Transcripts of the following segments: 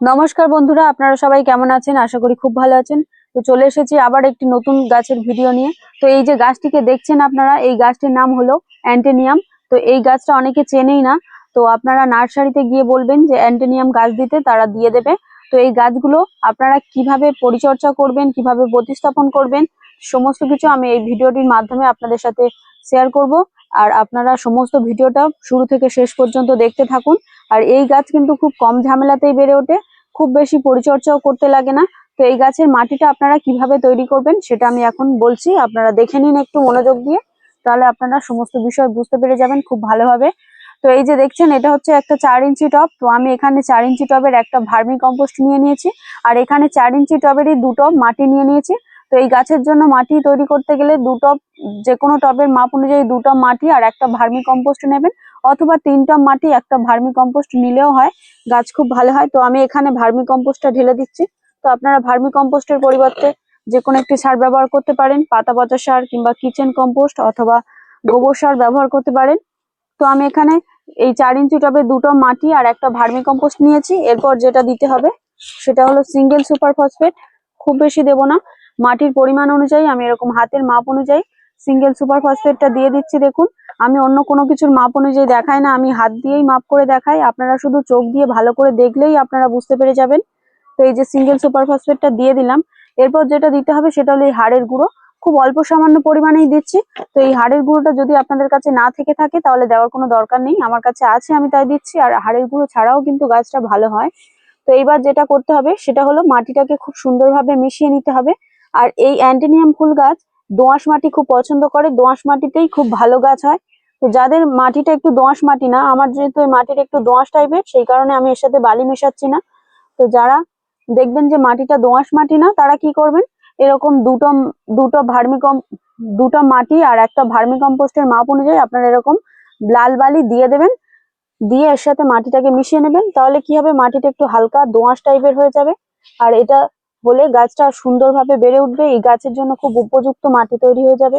নমস্কার বন্ধুরা, আপনারা সবাই কেমন আছেন? আশা করি খুব ভালো আছেন। তো চলে এসেছি আবার একটি নতুন গাছের ভিডিও নিয়ে। তো এই যে গাছটিকে দেখছেন আপনারা, এই গাছটির নাম হলো অ্যান্টেনিয়াম। তো এই গাছটা অনেকে চেনেই না। তো আপনারা নার্সারিতে গিয়ে বলবেন যে অ্যান্টেনিয়াম গাছ দিতে তারা দিয়ে দেবে। তো এই গাছগুলো আপনারা কীভাবে পরিচর্যা করবেন, কীভাবে প্রতিস্থাপন করবেন, সমস্ত কিছু আমি এই ভিডিওটির মাধ্যমে আপনাদের সাথে শেয়ার করব। আর আপনারা সমস্ত ভিডিওটা শুরু থেকে শেষ পর্যন্ত দেখতে থাকুন। আর এই গাছ কিন্তু খুব কম ঝামেলাতেই বেড়ে ওঠে, খুব বেশি পরিচর্যাও করতে লাগে না। তো এই গাছের মাটিটা আপনারা কীভাবে তৈরি করবেন সেটা আমি এখন বলছি, আপনারা দেখে নিন একটু মনোযোগ দিয়ে, তাহলে আপনারা সমস্ত বিষয় বুঝতে পেরে যাবেন, খুব ভালোভাবে তো এই যে দেখছেন, এটা হচ্ছে একটা চার ইঞ্চি টব, তো আমি এখানে চার ইঞ্চি টবের একটা ভার্মি কম্পোস্ট নিয়ে নিয়েছি, আর এখানে চার ইঞ্চি টবেরই দু টব মাটি নিয়ে নিয়েছি। তো এই গাছের জন্য মাটি তৈরি করতে গেলে দু টব যে কোনো টবের মাপ অনুযায়ী দু টব মাটি আর একটা ভার্মি কম্পোস্ট নেবেন, অথবা তিনটা মাটি একটা ভার্মি কম্পোস্ট নিলেও হয়, গাছ খুব ভালো হয়। তো আমি এখানে ভার্মি কম্পোস্টটা ঢেলে দিচ্ছি। তো আপনারা ভার্মি কম্পোস্টের পরিবর্তে যে কোনো একটি সার ব্যবহার করতে পারেন, পাতা পচা সার কিংবা কিচেন কম্পোস্ট অথবা গোবর সার ব্যবহার করতে পারেন। তো আমি এখানে এই চার ইঞ্চি টবে দুটো মাটি আর একটা ভার্মি কম্পোস্ট নিয়েছি। এরপর যেটা দিতে হবে, সেটা হলো সিঙ্গেল সুপার ফসফেট। খুব বেশি দেবো না। মাটির পরিমাণ অনুযায়ী, আমি এরকম হাতের মাপ অনুযায়ী সিঙ্গেল সুপার ফসফেটটা দিয়ে দিচ্ছি, দেখুন। আমি অন্য কোনো কিছুর মাপ অনুযায়ী দেখাই না, আমি হাত দিয়েই মাপ করে দেখাই। আপনারা শুধু চোখ দিয়ে ভালো করে দেখলেই আপনারা বুঝতে পেরে যাবেন। তো এই যে সিঙ্গেল সুপার ফসফেটটা দিয়ে দিলাম। এরপর যেটা দিতে হবে সেটা হলো এই হাড়ের গুঁড়ো। খুব অল্প সামান্য পরিমাণেই দিচ্ছি। তো এই হাড়ের গুঁড়োটা যদি আপনাদের কাছে না থেকে থাকে, তাহলে দেওয়ার কোনো দরকার নেই। আমার কাছে আছে, আমি তাই দিচ্ছি। আর হাড়ের গুঁড়ো ছাড়াও কিন্তু গাছটা ভালো হয়। তো এইবার যেটা করতে হবে, সেটা হলো মাটিটাকে খুব সুন্দরভাবে মিশিয়ে নিতে হবে। আর এই অ্যান্টেনিয়াম ফুল গাছ দোআঁশ মাটি খুব পছন্দ করে। দোআঁশ মাটিতেই খুব ভালো গাছ হয়। তো যাদের মাটিটা একটু দোআঁশ মাটি না, আমার যেহেতু এই মাটিটা একটু দোআঁশ টাইপের, সেই কারণে আমি এর সাথে বালি মেশাচ্ছি না। তো যারা দেখবেন যে মাটিটা দোআঁশ মাটি না, তারা কি করবেন? এরকম দুটো দুটো ভার্মিকম, দুটো মাটি আর একটা ভার্মি কম্পোস্টের মাপ অনুযায়ী আপনারা এরকম লাল বালি দিয়ে দেবেন। দিয়ে এর সাথে মাটিটাকে মিশিয়ে নেবেন। তাহলে কি হবে? মাটিটা একটু হালকা দোআঁশ টাইপের হয়ে যাবে। আর এটা হলে গাছটা সুন্দরভাবে বেড়ে উঠবে। এই গাছের জন্য খুব উপযুক্ত মাটি তৈরি হয়ে যাবে।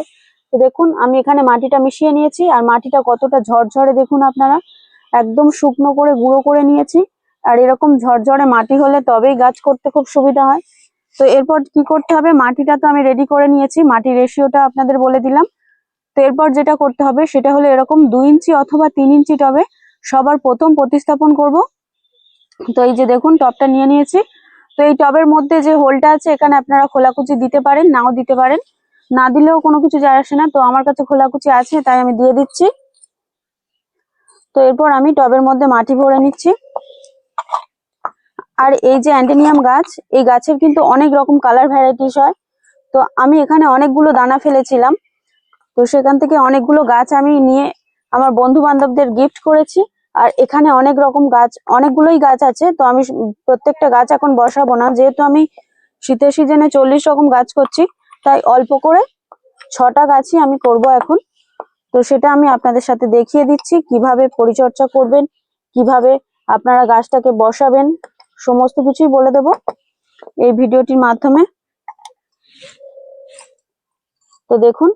তো দেখুন, আমি এখানে মাটিটা মিশিয়ে নিয়েছি। আর মাটিটা কতটা ঝরঝরে দেখুন আপনারা। একদম শুকনো করে, গুঁড়ো করে নিয়েছি। আর এরকম ঝরঝরে মাটি হলে তবেই গাছ করতে খুব সুবিধা হয়। তো এরপর কি করতে হবে? মাটিটা তো আমি রেডি করে নিয়েছি। মাটির রেশিওটা আপনাদের বলে দিলাম। তো এরপর যেটা করতে হবে, সেটা হলো এরকম দুই ইঞ্চি অথবা তিন ইঞ্চি টবে সবার প্রথম প্রতিস্থাপন করব। তো এই যে দেখুন, টবটা নিয়ে নিয়েছি। তো এই টবের মধ্যে যে হোলটা আছে, এখানে আপনারা খোলাকুচি দিতে পারেন, নাও দিতে পারেন। না দিলেও কোনো কিছু যায় আসে না। তো আমার কাছে খোলাকুচি আছে, তাই আমি দিয়ে দিচ্ছি। তো এরপর আমি টবের মধ্যে মাটি ভরে নিচ্ছি। আর এই যে অ্যান্টেনিয়াম গাছ, এই গাছের কিন্তু অনেক রকম কালার ভ্যারাইটিস হয়। তো আমি এখানে অনেকগুলো দানা ফেলেছিলাম। তো সেখান থেকে অনেকগুলো গাছ আমি নিয়ে আমার বন্ধু বান্ধবদের গিফট করেছি। আর এখানে অনেক রকম গাছ, অনেকগুলোই গাছ আছে, তো আমি প্রত্যেকটা গাছ এখন বসাবো না। যেহেতু আমি শীতের সিজনে চল্লিশ রকম গাছ করছি, তাই অল্প করে ছটা গাছই আমি করব এখন। তো সেটা আমি আপনাদের সাথে দেখিয়ে দিচ্ছি, কীভাবে পরিচর্যা করবেন, কীভাবে আপনারা গাছটাকে বসাবেন, সমস্ত কিছুই বলে দেব এই ভিডিওটির মাধ্যমে। তো দেখুন,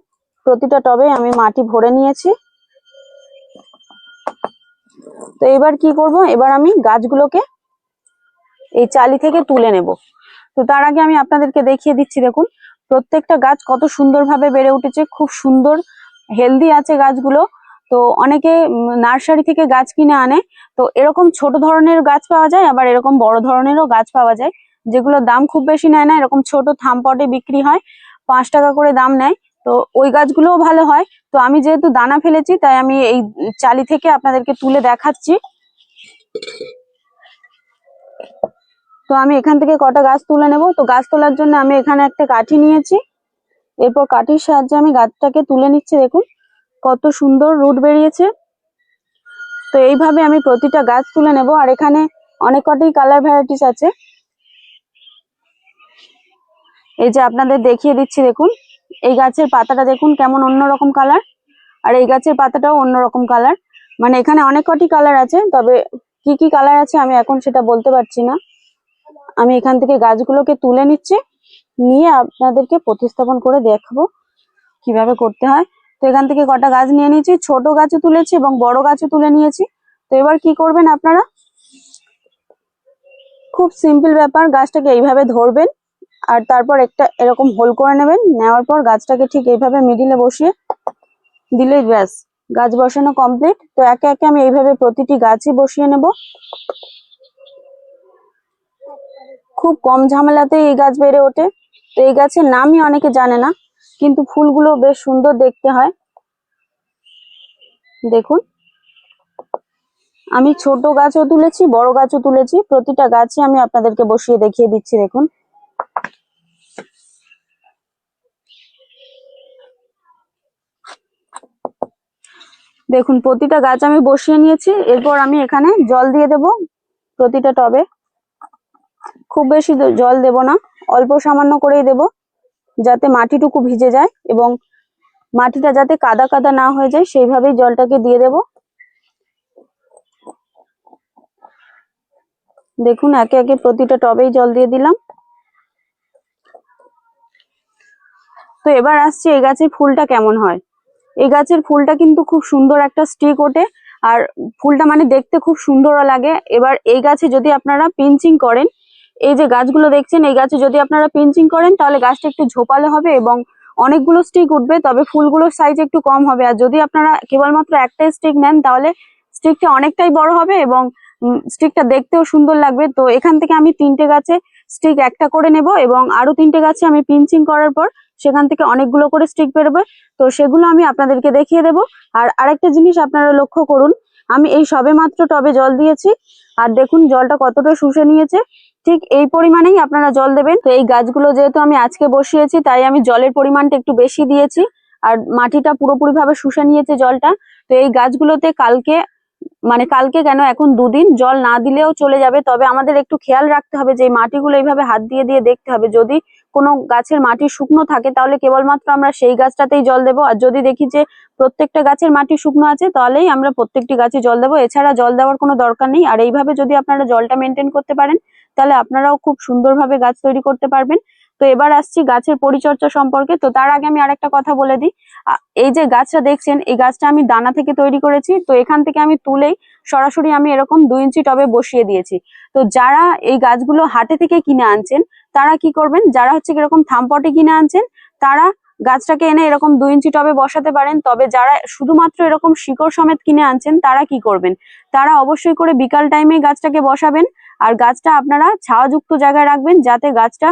প্রতিটা টবে আমি মাটি ভরে নিয়েছি। তো এবার কি করব? এবার আমি গাছগুলোকে এই চালি থেকে তুলে নেব। তো তার আগে আমি আপনাদেরকে দেখিয়ে দিচ্ছি, দেখুন, প্রত্যেকটা গাছ কত সুন্দরভাবে বেড়ে উঠেছে, খুব সুন্দর হেলদি আছে গাছগুলো। তো অনেকে নার্সারি থেকে গাছ কিনে আনে, তো এরকম ছোট ধরনের গাছ পাওয়া যায়, আবার এরকম বড় ধরনেরও গাছ পাওয়া যায়, যেগুলোর দাম খুব বেশি নেয় না। এরকম ছোট থামপটে বিক্রি হয়, পাঁচ টাকা করে দাম নেয়। তো ওই গাছগুলোও ভালো হয়। তো আমি যেহেতু দানা ফেলেছি, তাই আমি এই চালি থেকে আপনাদেরকে তুলে দেখাচ্ছি। তো আমি এখান থেকে কটা গাছ তুলে নেব। তো গাছ তোলার জন্য আমি এখানে একটা কাঠি নিয়েছি। এরপর কাঠির সাহায্যে আমি গাছটাকে তুলে নিচ্ছি, দেখুন। কত সুন্দর রুট বেরিয়েছে। তো এইভাবে আমি প্রতিটা গাছ তুলে নেব। আর এখানে অনেক কটাই কালার ভ্যারাইটিস আছে। এই যে আপনাদের দেখিয়ে দিচ্ছি, দেখুন। এই গাছের পাতাটা দেখুন কেমন অন্যরকম কালার আর এই গাছের পাতাটাও অন্যরকম কালার মানে এখানে অনেক কটি কালার আছে, তবে কি কি কালার আছে আমি এখন সেটা বলতে পারছি না। আমি এখান থেকে গাছগুলোকে তুলে নিচ্ছি, নিয়ে আপনাদেরকে প্রতিস্থাপন করে দেখাবো কীভাবে করতে হয়। তো এখান থেকে কটা গাছ নিয়ে নিয়েছি, ছোট গাছও তুলেছি এবং বড় গাছও তুলে নিয়েছি। তো এবার কি করবেন আপনারা? খুব সিম্পল ব্যাপার, গাছটাকে এইভাবে ধরবেন আর তারপর একটা এরকম হোল করে নেবেন। নেওয়ার পর গাছটাকে ঠিক এইভাবে মিডিলে বসিয়ে দিলেই ব্যাস, গাছ বসানো কমপ্লিট তো একে একে আমি এইভাবে প্রতিটি গাছই বসিয়ে নেব। খুব কম ঝামেলাতে এই গাছ বেড়ে ওঠে। তো এই গাছের নামই অনেকে জানে না, কিন্তু ফুলগুলো বেশ সুন্দর দেখতে হয়। দেখুন। আমি ছোট গাছও তুলেছি, বড় গাছও তুলেছি। প্রতিটা গাছই আমি আপনাদেরকে বসিয়ে দেখিয়ে দিচ্ছি, দেখুন। দেখুন, প্রতিটা গাছ আমি বসিয়ে নিয়েছি। এরপর আমি এখানে জল দিয়ে দেব প্রতিটা টবে। খুব বেশি জল দেব না, অল্প সামান্য করেই দেব, যাতে মাটিটুকু ভিজে যায় এবং মাটিটা যাতে কাদা কাদা না হয়ে যায়, সেইভাবেই জলটাকে দিয়ে দেব। দেখুন, একে একে প্রতিটা টবেই জল দিয়ে দিলাম। তো এবার আসছি এই গাছের ফুলটা কেমন হয়। এই গাছের ফুলটা কিন্তু খুব সুন্দর একটা স্টিক ওঠে। আর ফুলটা মানে দেখতে খুব সুন্দরও লাগে। এবার এই গাছে যদি আপনারা পিঞ্চিং করেন, এই যে গাছগুলো দেখছেন, এই গাছে যদি আপনারা পিঞ্চিং করেন, তাহলে গাছটা একটু ঝোপালো হবে এবং অনেকগুলো স্টিক উঠবে, তবে ফুলগুলোর সাইজ একটু কম হবে। আর যদি আপনারা কেবলমাত্র একটা স্টিক নেন, তাহলে স্টিকটা অনেকটাই বড় হবে এবং স্টিকটা দেখতেও সুন্দর লাগবে। তো এখান থেকে আমি তিনটে গাছে স্টিক একটা করে নেব এবং আরও তিনটে গাছে আমি পিঞ্চিং করার পর সেখান থেকে অনেকগুলো করে স্টিক বেরোবে। তো সেগুলো আমি আপনাদেরকে দেখিয়ে দেব। আর আরেকটা জিনিস আপনারা লক্ষ্য করুন, আমি এই সবে মাত্র টবে জল দিয়েছি। আর দেখুন, জলটা কতটা শুষে নিয়েছে। ঠিক এই পরিমাণেই আপনারা জল দেবেন। তো এই গাছগুলো যেহেতু আমি আজকে বসিয়েছি, তাই আমি জলের পরিমাণটা একটু বেশি দিয়েছি। আর মাটিটা পুরোপুরি ভাবে শুষে নিয়েছে জলটা। তো এই গাছগুলোতে কালকে মানে কালকে কেন? এখন দুদিন জল না দিলেও চলে যাবে। তবে আমাদের একটু খেয়াল রাখতে হবে যে মাটিগুলো এইভাবে হাত দিয়ে দিয়ে দেখতে হবে। যদি কোনো গাছের মাটি শুকনো থাকে, তাহলে কেবলমাত্র আমরা সেই গাছটাতেই জল দেবো। আর যদি দেখি যে প্রত্যেকটা গাছের মাটি শুকনো আছে, তাহলেই আমরা প্রত্যেকটি গাছে জল দেবো। এছাড়া জল দেওয়ার কোনো দরকার নেই। আর এইভাবে যদি আপনারা জলটা মেনটেন করতে পারেন, তাহলে আপনারাও খুব সুন্দরভাবে গাছ তৈরি করতে পারবেন। তো এবার আসছি গাছের পরিচর্যা সম্পর্কে। তো তার আগে আমি আরেকটা কথা বলে দিই। এই যে গাছটা দেখছেন, এই গাছটা আমি দানা থেকে তৈরি করেছি। তো এখান থেকে আমি তুলেই সরাসরি আমি এরকম দুই ইঞ্চি টবে বসিয়ে দিয়েছি। তো যারা এই গাছগুলো হাটে থেকে কিনে আনছেন, তারা কি করবেন? যারা হচ্ছে এরকম থামপটে কিনে আনছেন, তারা গাছটাকে এনে এরকম দুই ইঞ্চি টবে বসাতে পারেন, তবে যারা শুধুমাত্র এরকম শিকড় সমেত কিনে আনছেন, তারা কি করবেন? তারা অবশ্যই করে বিকাল টাইমে গাছটাকে বসাবেন, আর গাছটা আপনারা ছাওয়াযুক্ত জায়গায় রাখবেন, যাতে গাছটা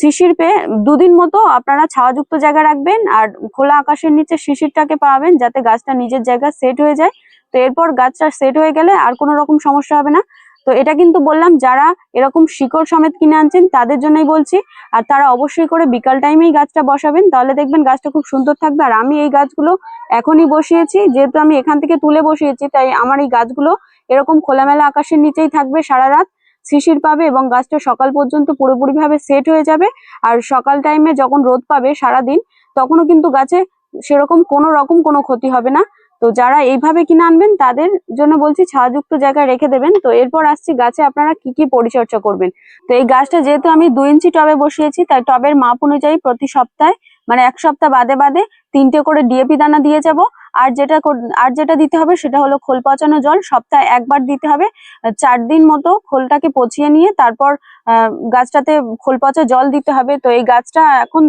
শিশির পেয়ে দুদিন মতো আপনারা ছাওয়াযুক্ত জায়গায় রাখবেন, আর খোলা আকাশের নিচে শিশিরটাকে পাবেন, যাতে গাছটা নিজের জায়গা সেট হয়ে যায়। তো এরপর গাছটা সেট হয়ে গেলে আর কোনো রকম সমস্যা হবে না। তো এটা কিন্তু বললাম, যারা এরকম শিকড় সমেত কিনে আনছেন, তাদের জন্যই বলছি। আর তারা অবশ্যই করে বিকাল টাইমেই গাছটা বসাবেন, তাহলে দেখবেন গাছটা খুব সুন্দর থাকবে। আর আমি এই গাছগুলো এখনই বসিয়েছি, যেহেতু আমি এখান থেকে তুলে বসিয়েছি, তাই আমার এই গাছগুলো এরকম খোলামেলা আকাশের নিচেই থাকবে সারা রাত। শিশির পাবে এবং গাছটা সকাল পর্যন্ত পুরোপুরি ভাবে সেট হয়ে যাবে। আর সকাল টাইমে যখন রোদ পাবে সারাদিন, তখনও কিন্তু গাছে সেরকম কোনো রকম কোনো ক্ষতি হবে না। তো যারা এইভাবে কিনে আনবেন, তাদের জন্য বলছি ছায়াযুক্ত জায়গায় রেখে দেবেন। তো এরপর আসছি গাছে আপনারা কি কি পরিচর্যা করবেন? তো এই গাছটা যেহেতু আমি দুই ইঞ্চি টবে বসিয়েছি, তাই টবের মাপ অনুযায়ী প্রতি সপ্তাহে মানে এক সপ্তাহ বাদে বাদে তিনটে করে ডিএপি দানা দিয়ে যাব। আর যেটা আর যেটা দিতে হবে সেটা হলো খোল পচানো জল। সপ্তাহে একবার দিতে হবে। চার দিন মতো খোলটাকে পচিয়ে নিয়ে তারপর গাছটাতে খোল পচা জল দিতে হবে। তো এই গাছটা এখন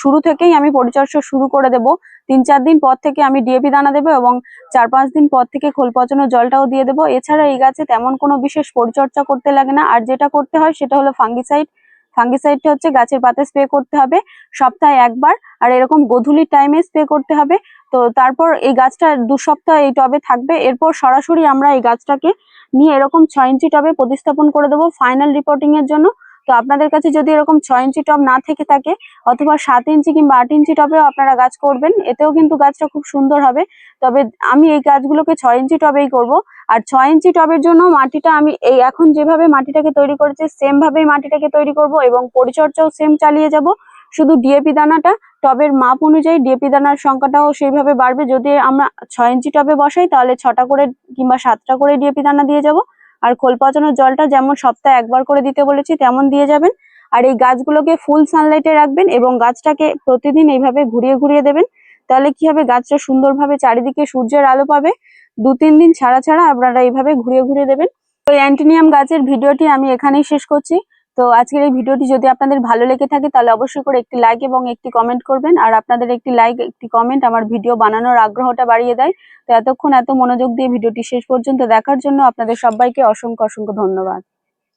শুরু থেকেই আমি পরিচর্যা শুরু করে দেব। তিন চার দিন পর থেকে আমি ডিএপি দানা দেবো এবং চার পাঁচ দিন পর থেকে খোল পচানো জলটাও দিয়ে দেবো। এছাড়া এই গাছে তেমন কোনো বিশেষ পরিচর্যা করতে লাগে না। আর যেটা করতে হয় সেটা হলো ফাঙ্গিসাইড। ফাঙ্গিসাইডটা হচ্ছে গাছের পাতে স্প্রে করতে হবে সপ্তাহে একবার। আর এরকম গধূলির টাইমে স্প্রে করতে হবে। তো তারপর এই গাছটা দু সপ্তাহ এই টবে থাকবে। এরপর সরাসরি আমরা এই গাছটাকে নিয়ে এরকম ছয় ইঞ্চি টবে প্রতিস্থাপন করে দেবো। ফাইনাল রিপোর্টিং এর জন্য তো আপনাদের কাছে যদি এরকম ছয় ইঞ্চি টব না থেকে থাকে, অথবা সাত ইঞ্চি কিংবা আট ইঞ্চি টবেও আপনারা গাছ করবেন, এতেও কিন্তু গাছটা খুব সুন্দর হবে। তবে আমি এই গাছগুলোকে ছয় ইঞ্চি টবেই করব। আর ছয় ইঞ্চি টবের জন্য মাটিটা আমি এই এখন যেভাবে মাটিটাকে তৈরি করেছি সেম ভাবেই মাটিটাকে তৈরি করব এবং পরিচর্যাও সেম চালিয়ে যাব। শুধু ডিএপি দানাটা, টবের মাপ অনুযায়ী ডিএপি দানার সংখ্যাটাও সেইভাবে বাড়বে। যদি আমরা ছয় ইঞ্চি টবে বসাই, তাহলে ছটা করে কিংবা সাতটা করে ডিএপি দানা দিয়ে যাব। আর খোল পচানোর জলটা যেমন সপ্তাহে একবার করে দিতে বলেছি, তেমন দিয়ে যাবেন। আর এই গাছগুলোকে ফুল সানলাইটে রাখবেন এবং গাছটাকে প্রতিদিন এইভাবে ঘুরিয়ে ঘুরিয়ে দেবেন। তাহলে কি হবে? গাছটা সুন্দরভাবে চারিদিকে সূর্যের আলো পাবে। দু, তিন দিন ছাড়া ছাড়া আপনারা এইভাবে ঘুরিয়ে ঘুরিয়ে দেবেন। তো অ্যান্টিনিয়াম গাছের ভিডিওটি আমি এখানেই শেষ করছি। তো আজকের এই ভিডিওটি যদি আপনাদের ভালো লেগে থাকে, তাহলে অবশ্যই করে একটি লাইক এবং একটি কমেন্ট করবেন। আর আপনাদের একটি লাইক একটি কমেন্ট আমার ভিডিও বানানোর আগ্রহটা বাড়িয়ে দেয়। তো এতক্ষণ এত মনোযোগ দিয়ে ভিডিওটি শেষ পর্যন্ত দেখার জন্য আপনাদের সবাইকে অসংখ্য অসংখ্য ধন্যবাদ।